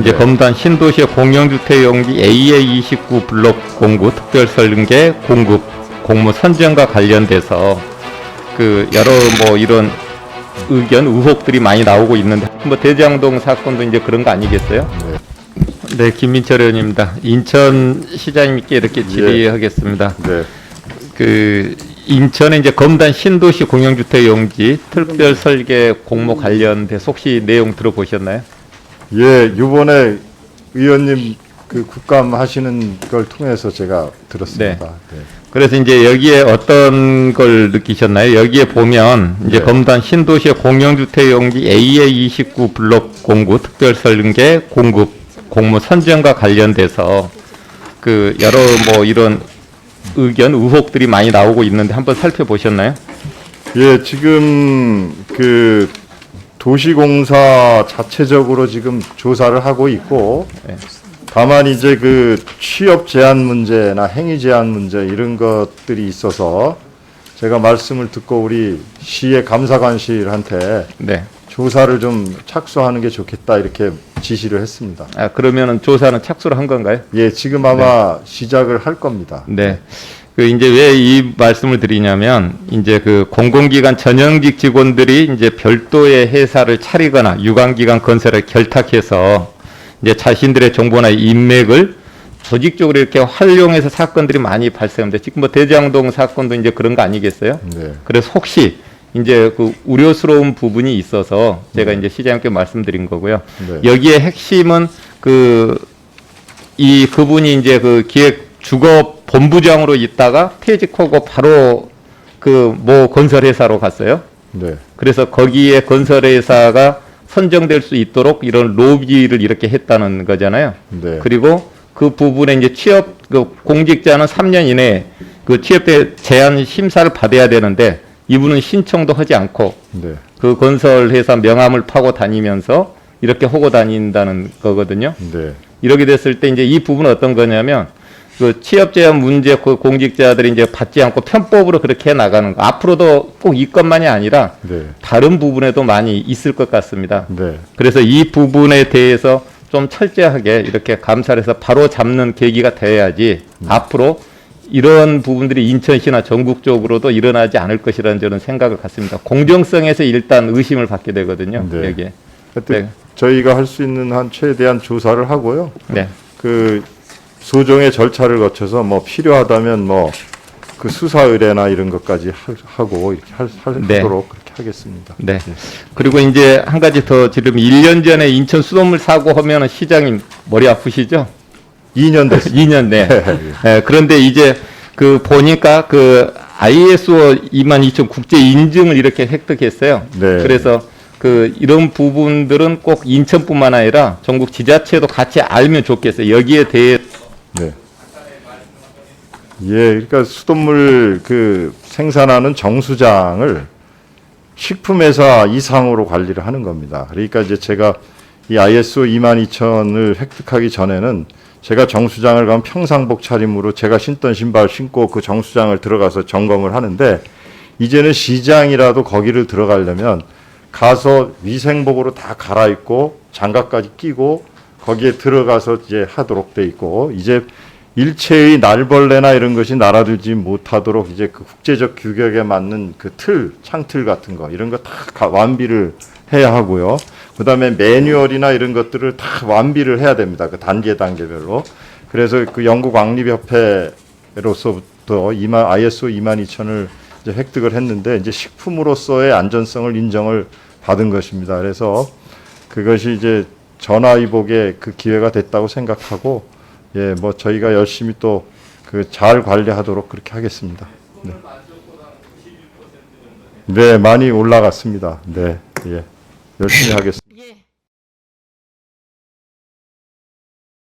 이제 검단 신도시의 공영주택 용지 AA 29 블록 공구 특별 설계 공급 공모 선정과 관련돼서 그 여러 뭐 이런 의견 의혹들이 많이 나오고 있는데 뭐 대장동 사건도 이제 그런 거 아니겠어요? 네. 네, 김민철 의원입니다. 인천 시장님께 이렇게 질의하겠습니다. 네. 그 인천에 이제 검단 신도시 공영주택 용지 특별 설계 공모 관련돼서 혹시 내용 들어보셨나요? 예, 요번에 의원님 그 국감 하시는 걸 통해서 제가 들었습니다. 네. 그래서 이제 여기에 어떤 걸 느끼셨나요? 여기에 보면 이제 네. 검단 신도시의 공영주택 용지 AA 29 블록 공구 특별 설계 공급 공모 선정과 관련돼서 그 여러 뭐 이런 의견 의혹들이 많이 나오고 있는데 한번 살펴보셨나요? 예, 지금 그 도시공사 자체적으로 지금 조사를 하고 있고 네. 다만 이제 그 취업 제한 문제나 행위 제한 문제 이런 것들이 있어서 제가 말씀을 듣고 우리 시의 감사관실한테 네. 조사를 좀 착수하는 게 좋겠다 이렇게 지시를 했습니다. 아 그러면은 조사는 착수를 한 건가요? 예, 지금 아마 시작을 할 겁니다. 네. 그 이제 왜 이 말씀을 드리냐면 이제 그 공공기관 전형직 직원들이 이제 별도의 회사를 차리거나 유관기관 건설을 결탁해서 이제 자신들의 정보나 인맥을 조직적으로 이렇게 활용해서 사건들이 많이 발생합니다. 지금 뭐 대장동 사건도 이제 그런 거 아니겠어요? 네. 그래서 혹시 이제 그 우려스러운 부분이 있어서 제가 이제 시장님께 말씀드린 거고요. 네. 여기에 핵심은 그 이 그분이 이제 그 기획 주거 본부장으로 있다가 퇴직하고 바로 그 모 건설회사로 갔어요. 네. 그래서 거기에 건설회사가 선정될 수 있도록 이런 로비를 이렇게 했다는 거잖아요. 네. 그리고 그 부분에 이제 취업 그 공직자는 3년 이내에 그 취업대 제한 심사를 받아야 되는데 이분은 신청도 하지 않고 네. 그 건설 회사 명함을 타고 다니면서 이렇게 하고 다닌다는 거거든요. 네. 이렇게 됐을 때 이제 이 부분은 어떤 거냐면 그 취업 제한 문제 그 공직자들이 이제 받지 않고 편법으로 그렇게 해 나가는 거. 앞으로도 꼭 이 것만이 아니라 네. 다른 부분에도 많이 있을 것 같습니다. 네. 그래서 이 부분에 대해서 좀 철저하게 이렇게 감사를 해서 바로 잡는 계기가 돼야지 앞으로 이런 부분들이 인천시나 전국적으로도 일어나지 않을 것이라는 저는 생각을 갖습니다. 공정성에서 일단 의심을 받게 되거든요. 네. 여기에. 하여튼 네. 저희가 할 수 있는 한 최대한 조사를 하고요. 네. 그 소정의 절차를 거쳐서 뭐 필요하다면 뭐 그 수사 의뢰나 이런 것까지 하- 하고 이렇게 할, 할- 네. 하도록 그렇게 하겠습니다. 네. 그리고 이제 한 가지 더 지금 1년 전에 인천 수돗물 사고 하면은 시장님 머리 아프시죠? 2년 됐습니다. 2년 내. 예, 그런데 이제 그 보니까 그 ISO 22000 국제 인증을 이렇게 획득했어요. 네. 그래서 그 이런 부분들은 꼭 인천뿐만 아니라 전국 지자체도 같이 알면 좋겠어요. 여기에 대해 네. 예, 그러니까 수돗물 그 생산하는 정수장을 식품회사 이상으로 관리를 하는 겁니다. 그러니까 이제 제가 이 ISO 22000을 획득하기 전에는 제가 정수장을 가면 평상복 차림으로 제가 신던 신발 신고 그 정수장을 들어가서 점검을 하는데 이제는 시장이라도 거기를 들어가려면 가서 위생복으로 다 갈아입고 장갑까지 끼고 거기에 들어가서 이제 하도록 돼 있고 이제 일체의 날벌레나 이런 것이 날아들지 못하도록 이제 그 국제적 규격에 맞는 그 틀, 창틀 같은 거 이런 거 다 완비를 해야 하고요. 그다음에 매뉴얼이나 이런 것들을 다 완비를 해야 됩니다. 그 단계 단계별로. 그래서 그 영국 왕립협회로서부터 2만 ISO 22000을 이제 획득을 했는데 이제 식품으로서의 안전성을 인정을 받은 것입니다. 그래서 그것이 이제 전화위복의 그 기회가 됐다고 생각하고 예, 뭐 저희가 열심히 또 그 잘 관리하도록 그렇게 하겠습니다. 네. 네, 많이 올라갔습니다. 네, 예, 열심히 하겠습니다.